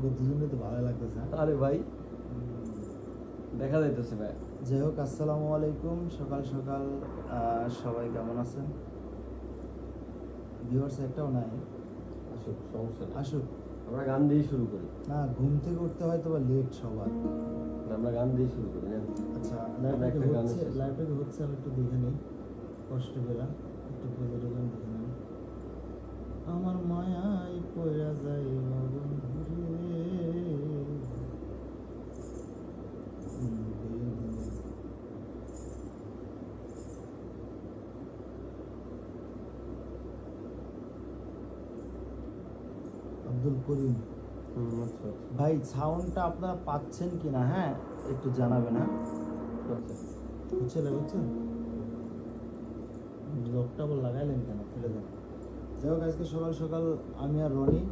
আমাকে তো ভালো লাগতেছে? আরে ভাই দেখা যাইতেছে ভাই। যাই হোক আসসালামু আলাইকুম সকাল সকাল সবাই কেমন আছেন? ভিউয়ার্স একটাও নাই। আসুক সমস্যা আসুক। আমরা গান দিয়ে শুরু করি। না ঘুম থেকে উঠতে হয়তো বা লেট সবার। আমরা গান দিয়ে শুরু করি না আচ্ছা হচ্ছে এসেছে। হচ্ছে আমি একটু দেখে নিই। কষ্ট পেলাম একটু দেখে আমার মায়ায় পড়া যায় লগন হুম, আচ্ছা আচ্ছা, ভাই সাউন্ডটা আপনারা পাচ্ছেন কিনা? হ্যাঁ একটু জানাবেন হ্যাঁ? আচ্ছা। না বুঝছেন? লকটা আবার লাগাইলেন কেন? ফেলে দেন। যাই হোক আজকে সকাল সকাল আমি আর রনি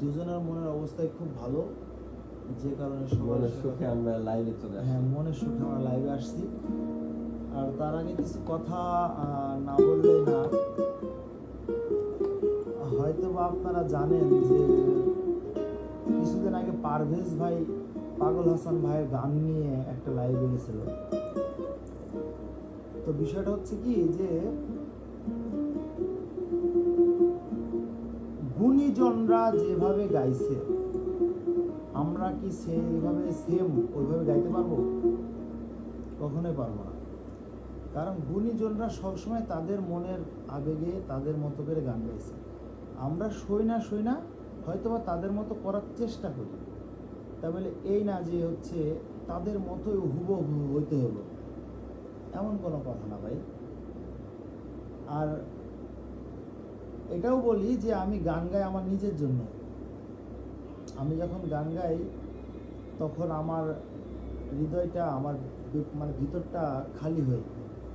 দুজনের মনের অবস্থায় খুব ভালো। যে কারণে সকাল সুখে আমরা লাইভে চলে হ্যাঁ মনের সুখে আমরা লাইভে আসছি। আর তার আগে কিছু কথা না বললেই না। বা আপনারা জানেন যে, কিছুদিন আগে পারভেজ ভাই পাগল হাসান ভাইয়ের গান নিয়ে একটা লাইভে গেছিল তো বিষয়টা হচ্ছে কি যে, গুণীজনরা যেভাবে গাইছে, আমরা কি সেইভাবে সেম ওইভাবে গাইতে পারব? কখনোই পারব না। কারণ গুণীজনরা সবসময় তাদের মনের আবেগে, তাদের মতো করে গান গাইছে। আমরা সই না সই না হয়তো বা তাদের মতো করার চেষ্টা করি। তাই বলে এই না যে হচ্ছে তাদের মতোই হুবহু হইতে হলো এমন কোনো কথা না ভাই। আর এটাও বলি যে আমি গান গাই আমার নিজের জন্য। আমি যখন গান গাই, তখন আমার হৃদয়টা, আমার মানে ভিতরটা খালি হয়ে।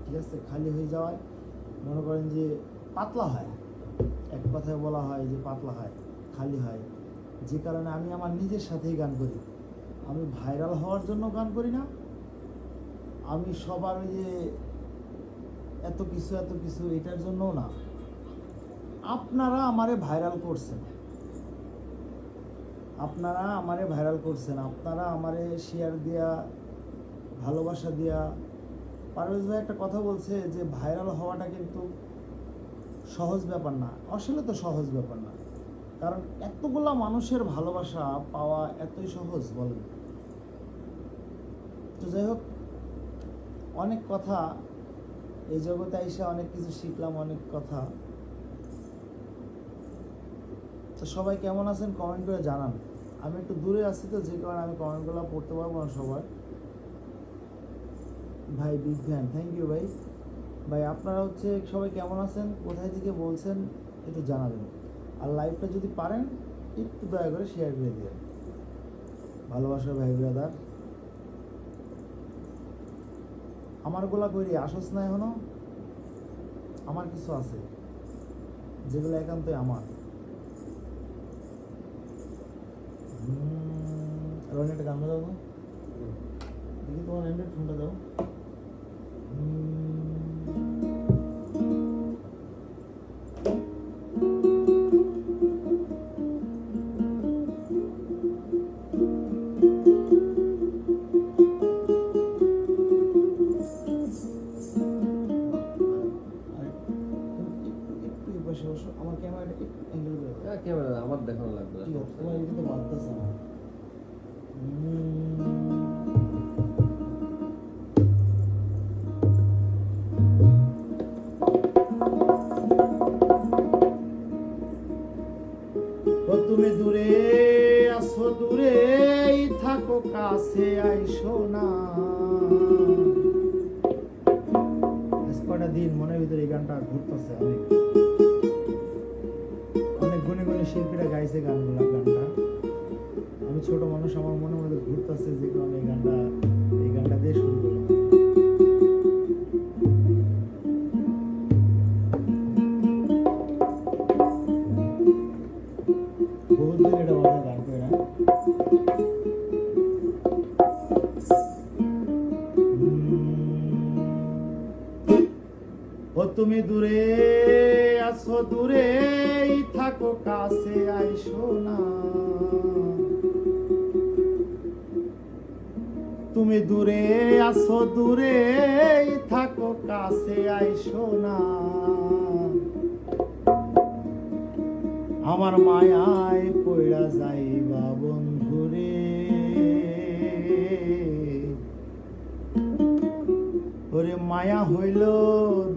ঠিক আছে? খালি হয়ে যাওয়ায় মনে করেন যে পাতলা হয়। এক কথায় বলা হয় যে পাতলা হয়, খালি হয়। যে কারণে আমি আমার নিজের সাথেই গান করি। আমি ভাইরাল হওয়ার জন্য গান করি না। আমি সবার যে এত কিছু এত কিছু এটার জন্যও না। আপনারা আমারে ভাইরাল করছেন। আপনারা আমারে ভাইরাল করছেন। আপনারা আমারে শেয়ার দিয়া, ভালোবাসা দিয়া। পারভেজ ভাই একটা কথা বলছে যে ভাইরাল হওয়াটা কিন্তু সহজ ব্যাপার না, আসলে তো সহজ ব্যাপার না। কারণ এতগুলা মানুষের ভালোবাসা পাওয়া এতই সহজ, বলেন। তো যাই হোক, অনেক কথা, এই জগতে এসে অনেক কিছু শিখলাম, অনেক কথা। তো সবাই কেমন আছেন কমেন্ট করে জানান। আমি একটু দূরে আছি তো, যে কারণে আমি কমেন্টগুলো পড়তে পারব না সবার। ভাই ফ্যান থ্যাংক ইউ ভাই। ভাই আপনারা হচ্ছে সবাই কেমন আছেন? কোথায় থেকে বলছেন একটু জানাবেন। আর লাইভটা যদি পারেন একটু দয়া করে শেয়ার করে দিবেন। ভালোবাসার ভাই ব্রাদার আমার গোলা কইরি আসস না এখনও? আমার কিছু আছে যেগুলো একান্তই আমার। রনি একটা গান তো। দেখি তোমার ফোনটা দাও। আইসো না কটা দিন মনের ভিতরে এই গানটা ঘুরতেছে অনেক। অনেক গুণে গুনে শিল্পীরা গাইছে গানগুলা, গানটা। আমি ছোট মানুষ, আমার মনে মনে ঘুরতেছে যে কারণে এই গানটা এই গানটা দিয়ে শুরু করলাম। ও তুমি দূরে আসো দূরে থাকো, কাছে আইসো না। তুমি দূরে আসো দূরে থাকো, কাছে আইসো না। আমার মায়ায় পড়া যায় মায়া হইল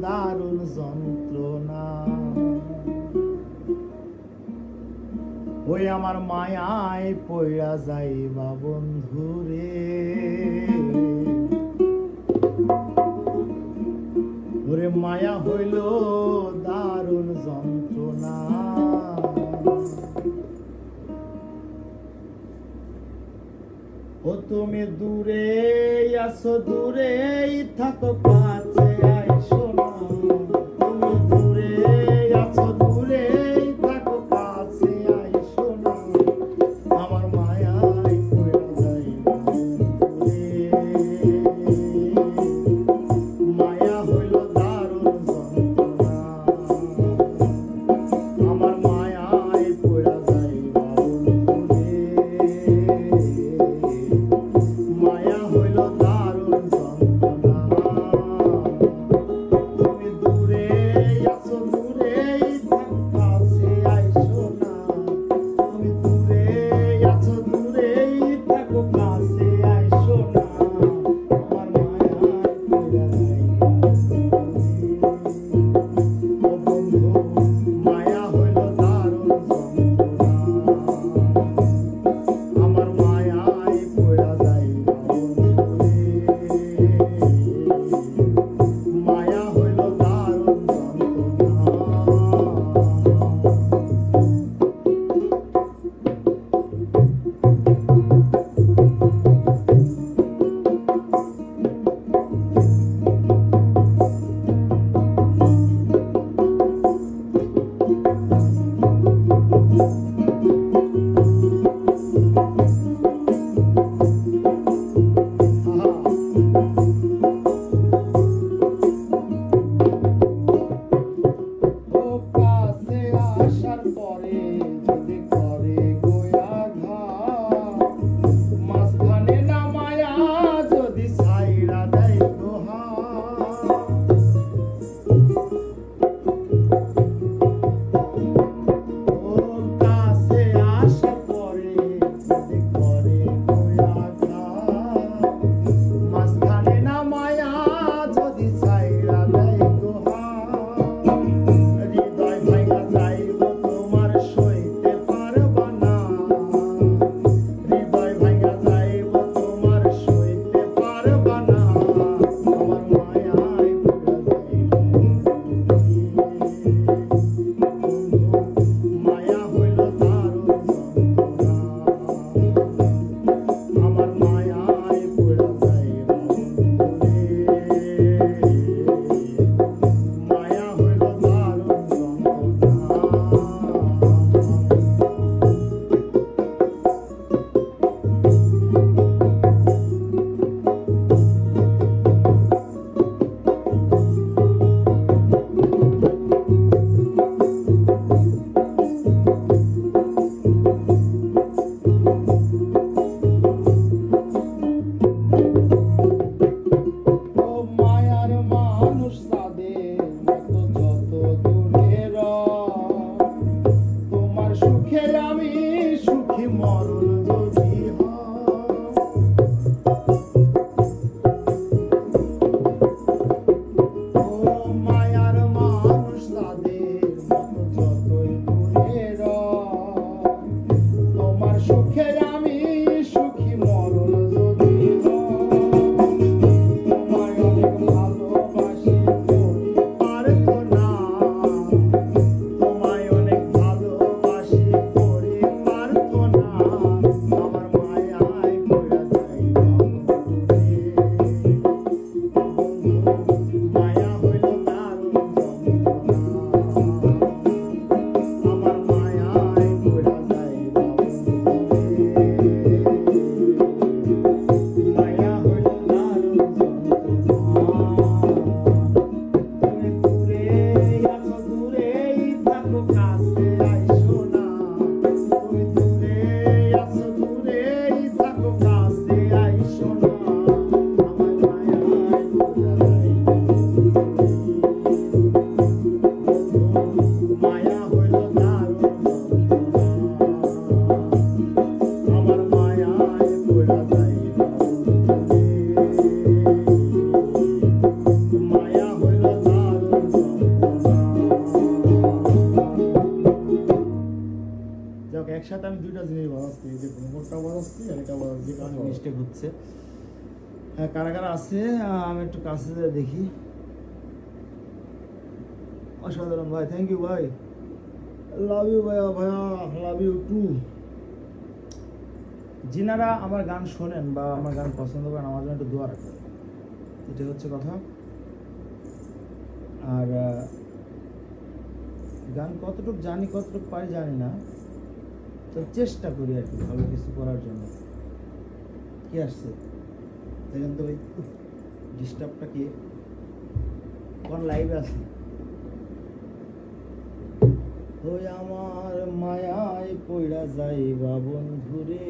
দারুণ যন্ত্রণা। ওই আমার মায়ায় পইরা যাইবা বন্ধুরে ওরে মায়া হইল দারুণ যন্ত্রণা। ও তুমি দূরে আসো দূরেই থাকো কাছে আইসো না। তুমি দূরে হচ্ছে হ্যাঁ কারা কারা আছে? আমি একটু কাছে দেখি। অসাধারণ ভাই থ্যাংক ইউ ভাই। লাভ ইউ ভাইয়া ভাইয়া লাভ ইউ টু যিনারা আমার গান শোনেন বা আমার গান পছন্দ করেন, আমার জন্য একটু দোয়া রাখবেন। এটা হচ্ছে কথা। আর গান কতটুকু জানি, কতটুকু পারি জানি না। তো চেষ্টা করি আর কি ভালো কিছু করার জন্য। কি আসছে? দেখেন তো ওই ডিস্টার্বটা কি? কোন লাইভে আছে? ওই আমার মায়ায় পইড়া যাইবা বন্ধুরে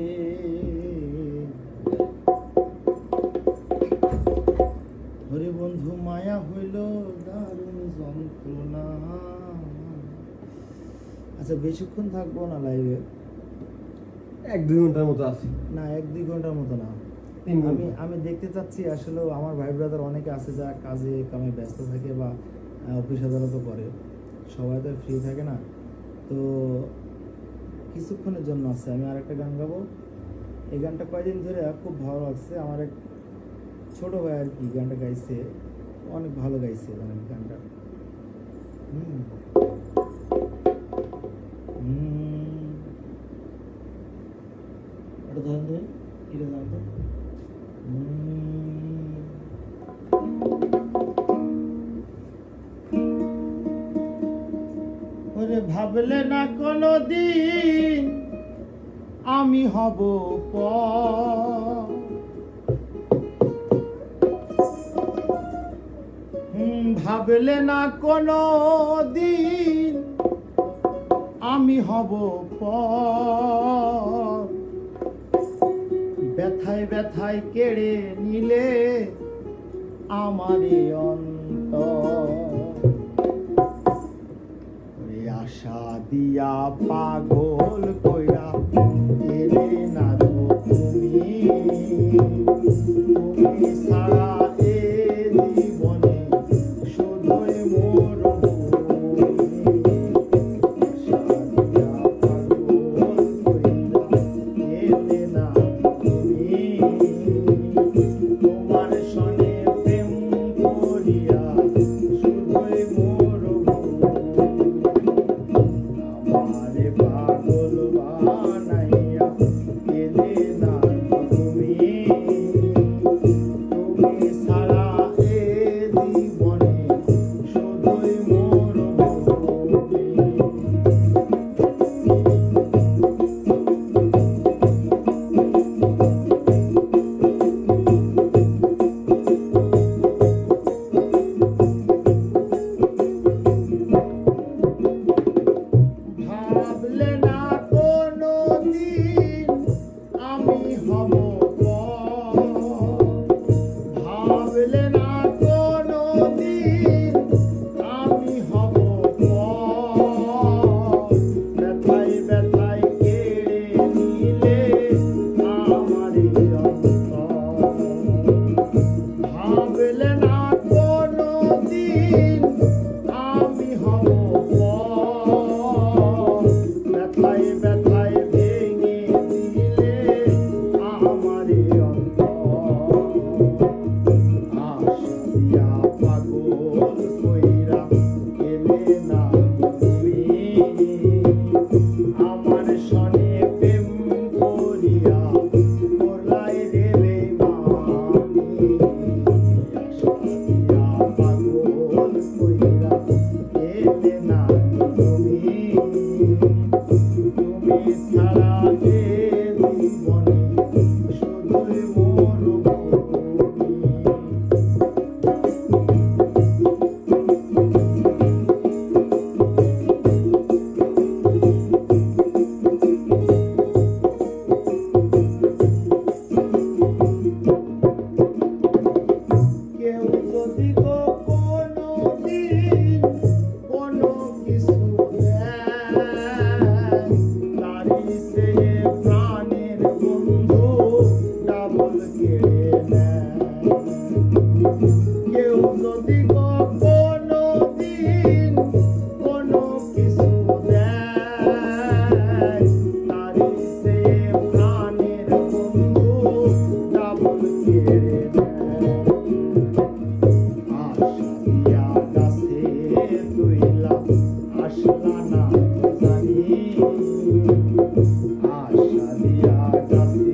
হরে বন্ধু, মায়া হইল দারুণ যন্ত্রণা। আচ্ছা বেশিক্ষণ থাকব না লাইভে এক দুই ঘণ্টার মতো আছি। না এক দুই ঘণ্টার মতো না। আমি আমি দেখতে চাচ্ছি আসলে আমার ভাই ব্রাদার অনেকে আছে যারা কাজে কামে ব্যস্ত থাকে বা অফিস আদালতও করে। সবাই তো ফ্রি থাকে না। তো কিছুক্ষণের জন্য আছে আমি আরেকটা গান গাবো। এই গানটা কয়দিন ধরে খুব ভালো লাগছে। আমার এক ছোট ভাই আর কি গানটা গাইছে। অনেক ভালো গাইছে মানে গানটা। হুম। ভাবলে না কোনো দিন আমি হব হুম, ভাবলে না কোনো দিন আমি হব পর ব্যথায় ব্যথায় কেড়ে নিলে আমারই অন্তর। আশা দিয়া পাগল কইরা এলে না তুমি। তুমি ছাড়া এলে না Música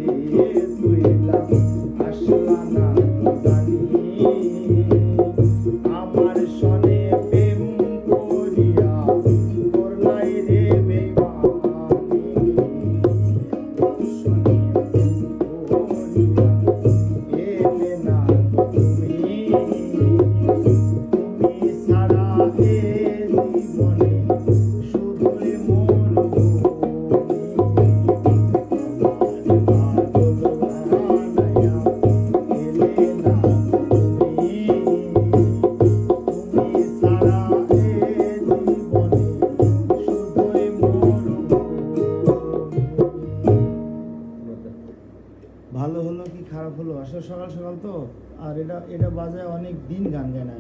বাজায় অনেক দিন গান গায় না।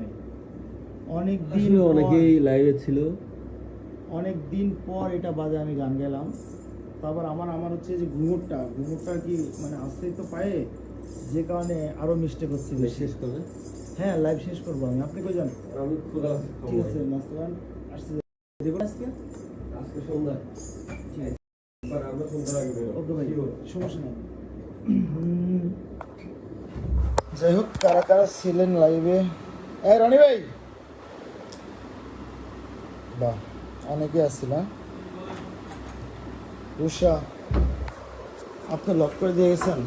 অনেক দিন অনেকেই লাইভে ছিল। অনেক দিন পর এটা বাজে আমি গান গেলাম তারপর আমার আমার হচ্ছে যে ঘুঙুরটা ঘুঙুরটা কি মানে আসতেই তো পায়ে যে কারণে আরও মিস্টেক হচ্ছে শেষ করে হ্যাঁ লাইভ শেষ করব আমি। আপনি কই যান আমি ঠিক আছে মাস্টার আসছে। দেখুন আজকে আজকে সন্ধ্যা ঠিক আছে। ওকে ভাই সমস্যা নেই। যাই হোক কারা কারা ছিলেন লাইভে এই রনি ভাই বাহ অনেকে আসছিল হ্যাঁ? উষা আপনি লক করে দিয়ে গেছেন